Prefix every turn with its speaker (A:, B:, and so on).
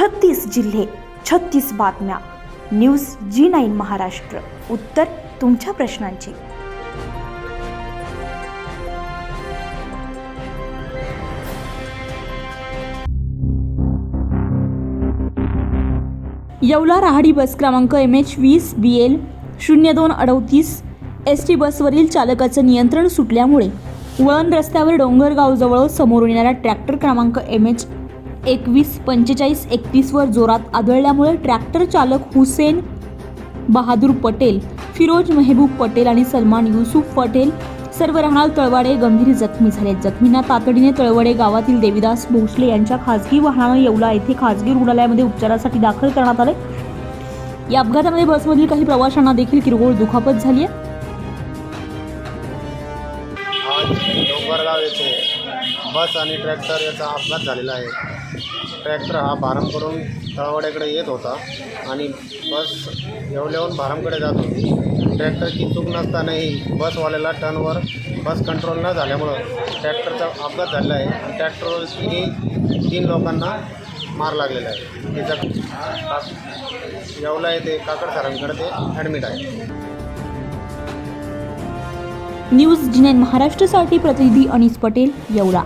A: छत्तीस जिल्हे छत्तीस बातम्या. News G nine Maharashtra. उत्तर तुमच्या प्रश्नांची.
B: येवला राहाडी बस क्रमांक एम एच वीस बी एल शून्य दोन अडतीस एस टी बसवरील चालकाचं नियंत्रण सुटल्यामुळे वळण रस्त्यावर डोंगरगावजवळ समोरून येणारा ट्रॅक्टर क्रमांक एम एच एकवीस पंचेचाळीस एकतीसवर जोरात आदळल्यामुळे ट्रॅक्टर चालक हुसेन बहादूर पटेल फिरोज मेहबूब पटेल आणि सलमान युसुफ पटेल सर्व राहणार तळवाडे गंभीर जखमी झाले जखमींना तातडीने तळवडे गावातील देविदास भोसले यांच्या खासगी वाहनानं येवला येथे खासगी रुग्णालयामध्ये उपचारासाठी दाखल करण्यात आले. या अपघातामध्ये बसमधील काही प्रवाशांना देखील किरकोळ दुखापत झाली आहे.
C: डोंगरगाव येथे बस आणि ट्रॅक्टर याचा अपघात झालेला आहे. ट्रॅक्टर हा भारमकडून तळवाड्याकडे येत होता आणि बस येवल्याहून भारमकडे जात होती. ट्रॅक्टरची चूक नसतानाही बसवाल्याला टर्नवर बस कंट्रोल न झाल्यामुळं ट्रॅक्टरचा अपघात झालेला आहे. आणि ट्रॅक्टरवर तीन लोकांना मार लागलेला आहे. त्याचा का- येवला येथे काकड सरांकडे ते ॲडमिट आहे.
B: न्यूज जिनेन महाराष्ट्रासाठी प्रतिनिधी अनिस पटेल येवला.